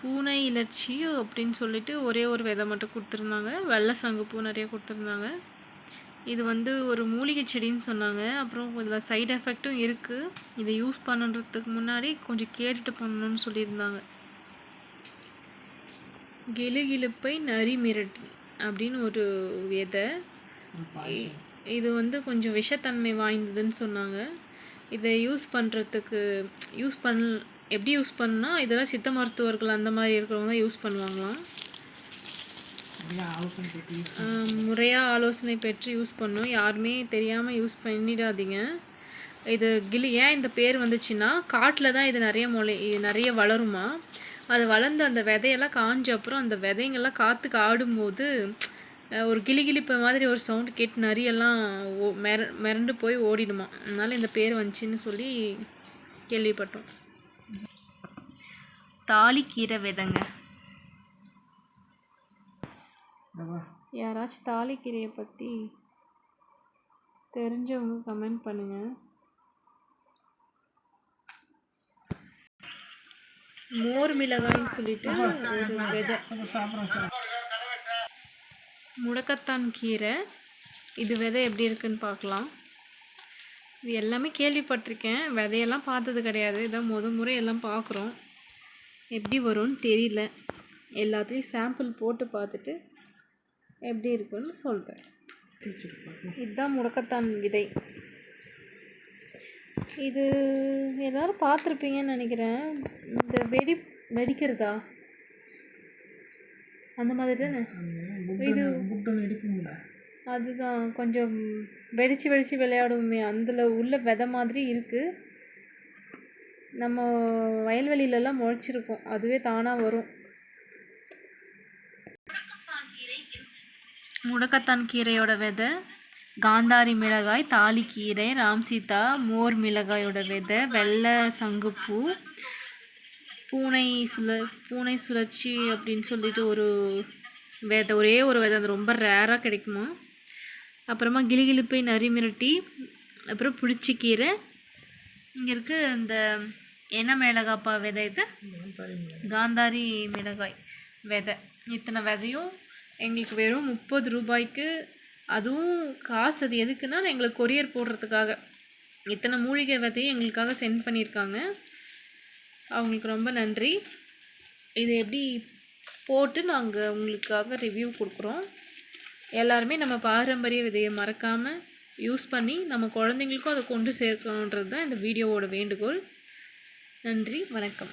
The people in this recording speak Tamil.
பூனை இலச்சி அப்படின்னு சொல்லிட்டு ஒரே ஒரு விதை மட்டும் கொடுத்துருந்தாங்க. வெள்ளை சங்குப்பூ நிறைய கொடுத்துருந்தாங்க. இது வந்து ஒரு மூலிகை செடின்னு சொன்னாங்க. அப்புறம் இதில் சைடு எஃபெக்ட்டும் இருக்குது இதை யூஸ் பண்ணுறதுக்கு முன்னாடி கொஞ்சம் கேட்டுட்டு பண்ணணும்னு சொல்லியிருந்தாங்க. கிலுகிலுப்பை நரி மிரட்டி அப்படின்னு ஒரு விதை. இது வந்து கொஞ்சம் விஷத்தன்மை வாய்ந்ததுன்னு சொன்னாங்க. இதை யூஸ் பண்ணுறதுக்கு யூஸ் பண் எப்படி யூஸ் பண்ணால் இதெல்லாம் சித்த மருத்துவர்கள் அந்த மாதிரி இருக்கிறவங்க தான் யூஸ் பண்ணுவாங்களாம். முறையாக ஆலோசனை பெற்று யூஸ் பண்ணணும் யாருமே தெரியாமல் யூஸ் பண்ணிடாதீங்க. இது கிளி ஏன் இந்த பேர் வந்துச்சுன்னா காட்டில் தான் இது நிறைய மொழி நிறைய வளருமா? அது வளர்ந்து அந்த விதையெல்லாம் காஞ்ச அப்புறம் அந்த விதைங்கெல்லாம் காற்றுக்கு ஆடும்போது ஒரு கிளிகிளிப்பு மாதிரி ஒரு சவுண்டு கேட்டு நரியெல்லாம் ஓ மிர மிரண்டு போய் ஓடிடுமா. அதனால இந்த பேர் வந்துச்சுன்னு சொல்லி கேள்விப்பட்டோம். தாலிக்கீரை விதைங்க. யாராச்சும் தாலிக்கீரையை பற்றி தெரிஞ்சவங்க கமெண்ட் பண்ணுங்கள் மோர் மிளகாய்ன்னு சொல்லிட்டு ஒரு விதை. முடக்கத்தான் கீரை. இது விதை எப்படி இருக்குன்னு பார்க்கலாம். இது எல்லாமே கேள்விப்பட்டிருக்கேன். விதையெல்லாம் பார்த்தது கிடையாது. இதான் முத முறை எல்லாம் பார்க்குறோம். எப்படி வரும்னு தெரியல. எல்லாத்துலேயும் சாம்பிள் போட்டு பார்த்துட்டு எப்படி இருக்குன்னு சொல்கிறேன் இதுதான் முடக்கத்தான் விதை. இது எல்லோரும் பார்த்துருப்பீங்கன்னு நினைக்கிறேன். இந்த வெடி வெடிக்கிறதா? அந்த மாதிரி தானே? இடிப்பீங்களா அதுதான். கொஞ்சம் வெடிச்சு வெடிச்சு விளையாடுவோமே. அதில் உள்ள விதை மாதிரி இருக்குது நம்ம வயல்வெளியிலலாம் முளைச்சிருக்கும். அதுவே தானாக வரும். முடக்கத்தான் கீரையோட விதை காந்தாரி மிளகாய் தாளிக்கீரை ராம்சீதா மோர் மிளகாயோட விதை வெள்ளை சங்குப்பூ பூனை சுழ பூனை சுழற்சி அப்படின்னு சொல்லிட்டு ஒரு விதை ஒரே ஒரு விதை அது ரொம்ப ரேராக கிடைக்குமா? அப்புறமா கிளிகிளிப்பை நரி மிரட்டி அப்புறம் புளிச்சிக்கீரை. இங்கே இருக்கு இந்த என்ன மிளகாப்பா விதை இது? காந்தாரி மிளகாய் விதை. இத்தனை விதையும் எங்களுக்கு வெறும் முப்பது ரூபாய்க்கு. அதுவும் காசு அது எதுக்குன்னா எங்களுக்கு கொரியர் போடுறதுக்காக. இத்தனை மூலிகை விதையும் எங்களுக்காக சென்ட் பண்ணியிருக்காங்க. அவங்களுக்கு ரொம்ப நன்றி. இது எப்படி போட்டு நாங்கள் உங்களுக்காக ரிவ்யூ கொடுக்குறோம். எல்லாருமே நம்ம பாரம்பரிய விதையை மறக்காமல் யூஸ் பண்ணி நம்ம குழந்தைங்களுக்கும் அதை கொண்டு சேர்க்கணுன்றது தான் இந்த வீடியோவோட வேண்டுகோள். நன்றி வணக்கம்.